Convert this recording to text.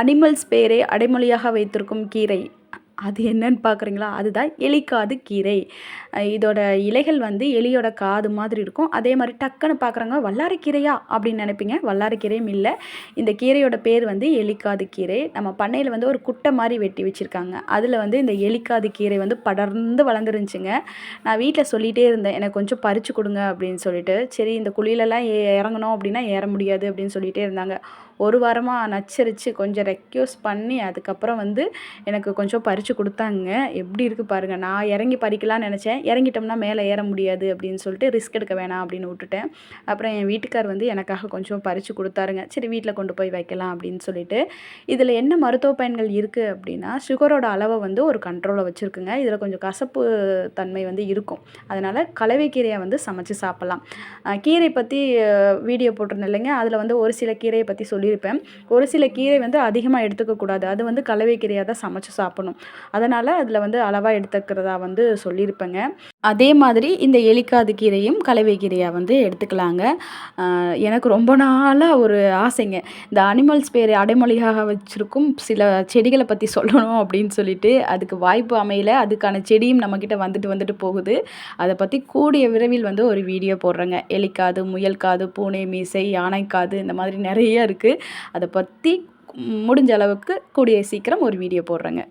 Animals பேரே அடைமொழியாக வைத்திருக்கும் கீரை. அது என்னன்னு பார்க்குறீங்களா? அதுதான் எலிக்காது கீரை. இதோட இலைகள் வந்து எலியோட காது மாதிரி இருக்கும். அதே மாதிரி டக்குன்னு பார்க்குறாங்க வல்லாரக்கீரையா அப்படின்னு நினைப்பீங்க. வல்லாரக்கீரையும் இல்லை. இந்த கீரையோட பேர் வந்து எலிக்காது கீரை. நம்ம பண்ணையில் வந்து ஒரு குட்டை மாதிரி வெட்டி வச்சுருக்காங்க. அதில் வந்து இந்த எலிக்காது கீரை வந்து படர்ந்து வளர்ந்துருந்துச்சுங்க. நான் வீட்டில் சொல்லிகிட்டே இருந்தேன். எனக்கு கொஞ்சம் பறித்து கொடுங்க அப்படின்னு சொல்லிட்டு. சரி இந்த குழியிலலாம் ஏ இறங்கணும் அப்படின்னா ஏற முடியாது அப்படின்னு சொல்லிகிட்டே இருந்தாங்க. ஒரு வாரமாக நச்சரித்து கொஞ்சம் ரெக்யூஸ் பண்ணி அதுக்கப்புறம் வந்து எனக்கு கொஞ்சம் பறித்து கொடுத்தாங்க. எப்படி இருக்குது பாருங்கள் நான் இறங்கி பறிக்கலாம்னு நினச்சேன். இறங்கிட்டோம்னா மேலே ஏற முடியாது அப்படின்னு சொல்லிட்டு ரிஸ்க் எடுக்க வேணாம் அப்படின்னு விட்டுட்டேன். அப்புறம் என் வீட்டுக்கார் வந்து எனக்காக கொஞ்சம் பறித்து கொடுத்தாருங்க. சரி வீட்டில் கொண்டு போய் வைக்கலாம் அப்படின்னு சொல்லிட்டு. இதில் என்ன மருத்துவ பயன்கள் இருக்குது அப்படின்னா சுகரோட அளவை வந்து ஒரு கண்ட்ரோலை வச்சுருக்குங்க. இதில் கொஞ்சம் கசப்பு தன்மை வந்து இருக்கும். அதனால் கலவைக்கீரையை வந்து சமைச்சு சாப்பிட்லாம். கீரை பற்றி வீடியோ போட்டிருந்தேன் இல்லைங்க. அதில் வந்து ஒரு சில கீரையை பற்றி சொல்லி சொல்லியிருப்பேன். ஒரு சில கீரை வந்து அதிகமாக எடுத்துக்கக்கூடாது அது வந்து கலவை கீரையாக தான் சமைச்சு சாப்பிடணும். அதனால் அதில் வந்து அளவாக எடுத்துக்கிறதா வந்து சொல்லியிருப்பேங்க. அதே மாதிரி இந்த எலிக்காது கீரையும் கலவை கீரையாக வந்து எடுத்துக்கலாங்க. எனக்கு ரொம்ப நாளாக ஒரு ஆசைங்க. இந்த அனிமல்ஸ் பேர் அடைமொழியாக வச்சுருக்கும் சில செடிகளை பற்றி சொல்லணும் அப்படின்னு சொல்லிட்டு அதுக்கு வாய்ப்பு அமையல. அதுக்கான செடியும் நம்மக்கிட்ட வந்துட்டு வந்துட்டு போகுது. அதை பற்றி கூடிய விரைவில் வந்து ஒரு வீடியோ போடுறேங்க. எலிக்காது முயல்காது பூனை மீசை யானைக்காது இந்த மாதிரி நிறைய இருக்குது அதை பற்றி முடிஞ்ச அளவுக்கு கூடிய சீக்கிரம் ஒரு வீடியோ போடுறேங்க.